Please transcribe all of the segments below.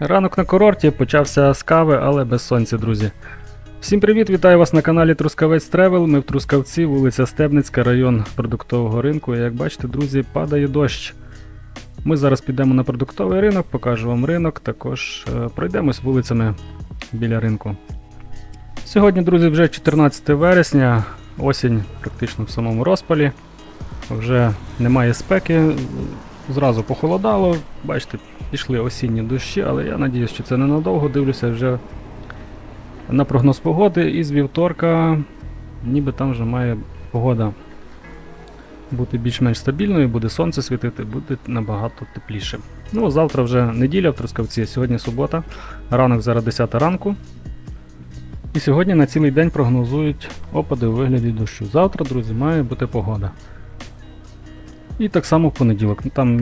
Ранок на курорті почався з кави, але без сонця, друзі. Всім привіт, вітаю вас на каналі Трускавець Тревел. Ми в Трускавці, вулиця Стебницька, район продуктового ринку. І як бачите, друзі, падає дощ. Ми зараз підемо на продуктовий ринок, покажу вам ринок, також е, пройдемось вулицями біля ринку. Сьогодні, друзі, вже 14 вересня, осінь практично в самому розпалі. Вже немає спеки, зразу похолодало. Бачите, пішли осінні дощі, але я надіюсь, що це ненадовго. Дивлюся вже на прогноз погоди і з вівторка, ніби там вже має погода бути більш-менш стабільною, буде сонце світити, буде набагато тепліше. Ну, завтра вже неділя в Трускавці, сьогодні субота, ранок зараз 10 ранку. І сьогодні на цілий день прогнозують опади у вигляді дощу. Завтра, друзі, має бути погода. І так само в понеділок. Ну, Там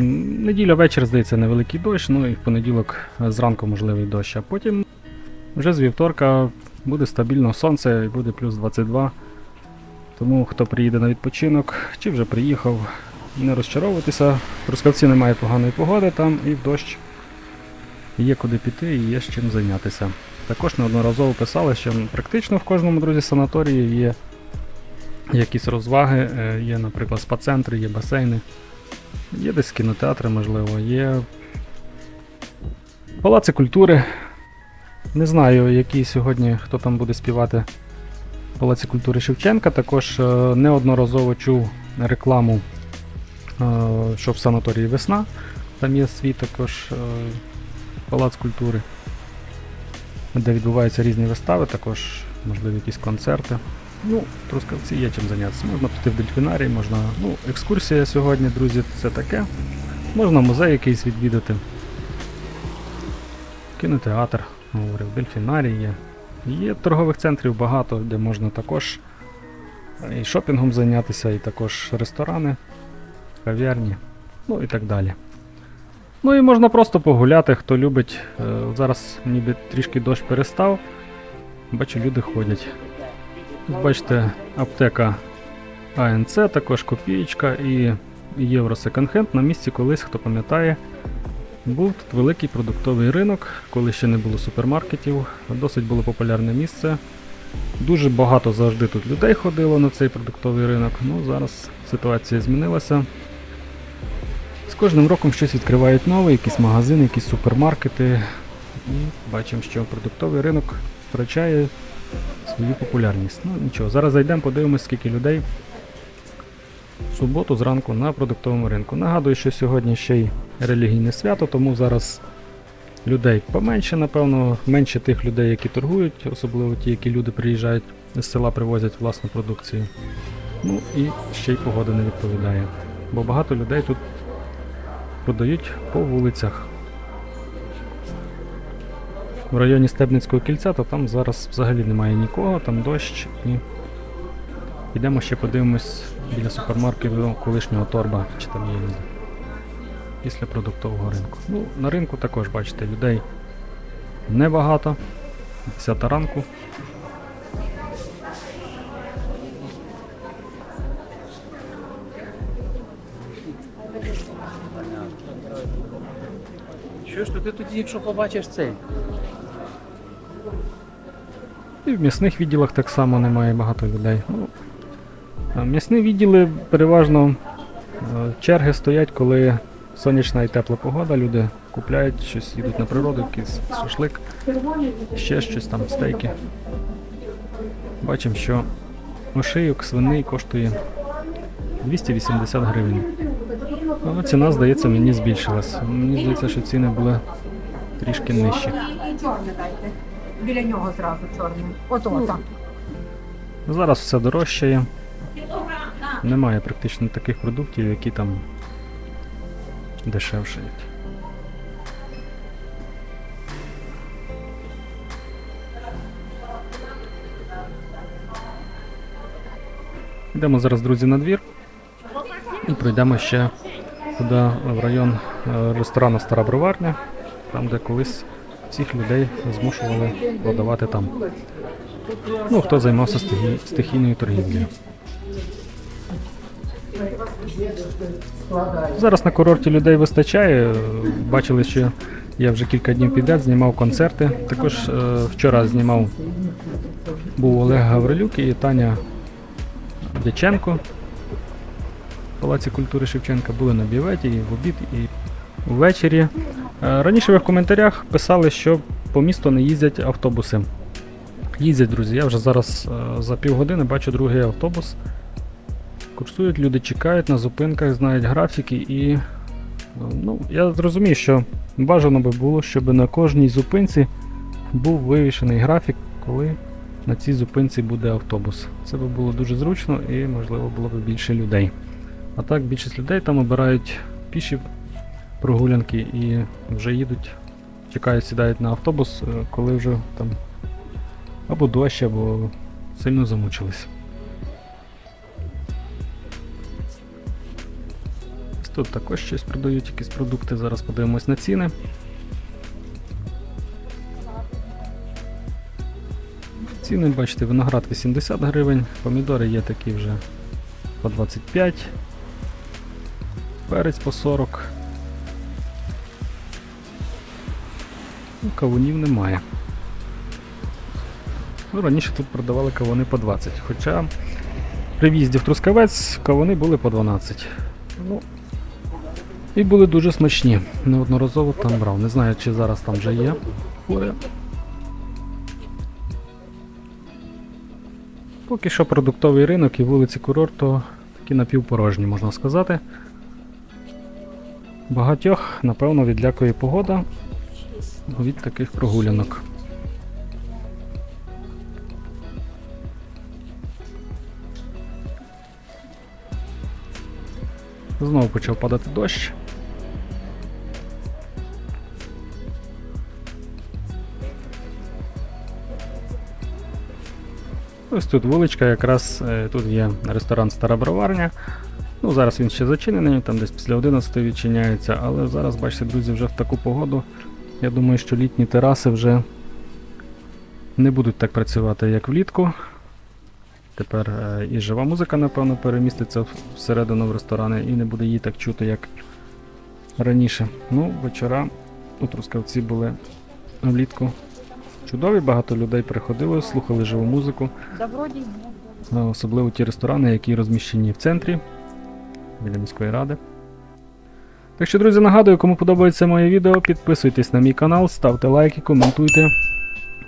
неділя вечір, здається, невеликий дощ, ну і в понеділок е, зранку можливий дощ, а потім вже з вівторка буде стабільно сонце і буде плюс 22. Тому хто приїде на відпочинок чи вже приїхав, не розчаровуватися. В Трускавці немає поганої погоди там і в дощ є куди піти і є з чим зайнятися. Також неодноразово писали, що практично в кожному друзі санаторії є якісь розваги, е, є, наприклад, спа-центри, є басейни, є десь кінотеатри, можливо, є палаци культури. Не знаю, який сьогодні хто там буде співати в Палаці культури Шевченка. Також е, неодноразово чув рекламу, е, що в санаторії Весна. Там є свій також палац культури, де відбуваються різні вистави, також можливо якісь концерти. Ну, в Трускавці є чим зайнятися. Можна піти в дельфінарій, можна. Ну, екскурсія сьогодні, друзі, це таке. Можна музей якийсь відвідати. Кінотеатр, говорив, дельфінарій є. Є торгових центрів багато, де можна також і шопінгом зайнятися, і також ресторани, кав'ярні, ну і так далі. Ну і можна просто погуляти, хто любить. Е, Зараз ніби трішки дощ перестав. Бачу, люди ходять. Тут бачите, аптека АНЦ, також копієчка і Євро секонд-хенд. На місці колись, хто пам'ятає, був тут великий продуктовий ринок, коли ще не було супермаркетів. Досить було популярне місце. Дуже багато завжди тут людей ходило на цей продуктовий ринок. Ну, зараз ситуація змінилася. З кожним роком щось відкривають нове, якісь магазини, якісь супермаркети. І бачимо, що продуктовий ринок втрачає свою популярність. Ну нічого, зараз зайдемо, подивимось, скільки людей в суботу зранку на продуктовому ринку. Нагадую, що сьогодні ще й релігійне свято, тому зараз людей поменше, напевно, менше тих людей, які торгують, особливо ті, які люди приїжджають з села, привозять власну продукцію. Ну і ще й погода не відповідає. Бо багато людей тут продають по вулицях. В районі Стебницького кільця, то там зараз взагалі немає нікого, там дощ і йдемо ще подивимось біля супермаркету колишнього торба, чи там є люди. Після продуктового ринку. Ну, на ринку також, бачите, людей небагато. 10 ранку. Що то ти тоді, якщо побачиш цей? І в м'ясних відділах так само немає багато людей. Ну, м'ясні відділи переважно е, черги стоять, коли сонячна і тепла погода, люди купляють щось, їдуть на природу, якийсь шашлик, ще щось там, стейки. Бачимо, що ошийок свиний коштує 280 гривень. Але ціна, здається, мені збільшилась. Мені здається, що ціни були трішки нижчі. І чорне дайте. Біля нього зразу чорне. Ото так. Зараз все дорожчає. Немає практично таких продуктів, які там дешевшають. Йдемо зараз, друзі, на двір і пройдемо ще туди в район е, ресторану Стара Броварня, там, де колись всіх людей змушували продавати там. Ну, хто займався стихі- стихійною торгівлею. Зараз на курорті людей вистачає. Бачили, що Я вже кілька днів підряд знімав концерти. Також е, вчора знімав був Олег Гаврилюк і Таня Дяченко. Палаці культури Шевченка були на біветі і в обід, і ввечері. Е, Раніше ви в коментарях писали, що по місту не їздять автобуси. Їздять, друзі. Я вже зараз е, за півгодини бачу другий автобус. Курсують, люди чекають на зупинках, знають графіки і. Ну, я зрозумів, що бажано би було, щоб на кожній зупинці був вивішений графік, коли на цій зупинці буде автобус. Це би було дуже зручно і, можливо, було б більше людей. А так, більшість людей там обирають піші прогулянки і вже їдуть, чекають, сідають на автобус, е, коли вже там або дощ, або сильно замучились. Тут також щось продають, якісь продукти. Зараз подивимось на ціни. Ціни, бачите, виноград 80 гривень, помідори є такі вже по 25, перець по 40. Ну, кавунів немає. Ну, раніше тут продавали кавуни по 20, хоча при в'їзді в Трускавець кавуни були по 12. Ну, і були дуже смачні. Неодноразово там брав. Не знаю, чи зараз там вже є. Але Поки що продуктовий ринок і вулиці курорту такі напівпорожні, можна сказати. Багатьох, напевно, відлякує погода від таких прогулянок. Знову почав падати дощ. Ось тут вуличка, якраз е, тут є ресторан Стара Броварня. Ну, зараз він ще зачинений, там десь після 11 відчиняється, але зараз, бачите, друзі, вже в таку погоду. Я думаю, що літні тераси вже не будуть так працювати, як влітку. Тепер е, і жива музика, напевно, переміститься всередину в ресторани і не буде її так чути, як раніше. Ну, вечора у Трускавці були влітку чудові, багато людей приходило, слухали живу музику. А Особливо ті ресторани, які розміщені в центрі біля міської ради. Так що, друзі, нагадую, кому подобається моє відео, підписуйтесь на мій канал, ставте лайки, коментуйте.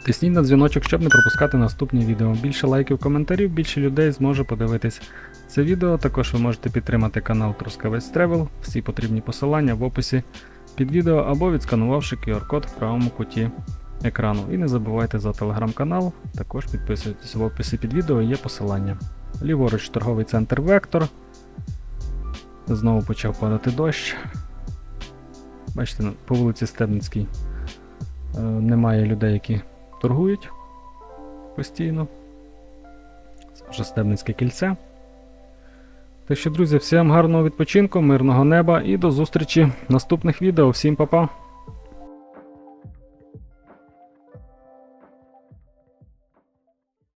Тисніть на дзвіночок, щоб не пропускати наступні відео. Більше лайків, коментарів, більше людей зможе подивитись це відео. Також ви можете підтримати канал Трускавець Тревел. Всі потрібні посилання в описі під відео або відсканувавши QR-код в правому куті екрану. І не забувайте за телеграм-канал, також підписуйтесь в описі під відео, є посилання. Ліворуч торговий центр Вектор. Знову почав падати дощ. Бачите, по вулиці Стебницькій е, немає людей, які торгують постійно. Це вже Стебницьке кільце. Так що, друзі, всім гарного відпочинку, мирного неба і до зустрічі в наступних відео. Всім па-па!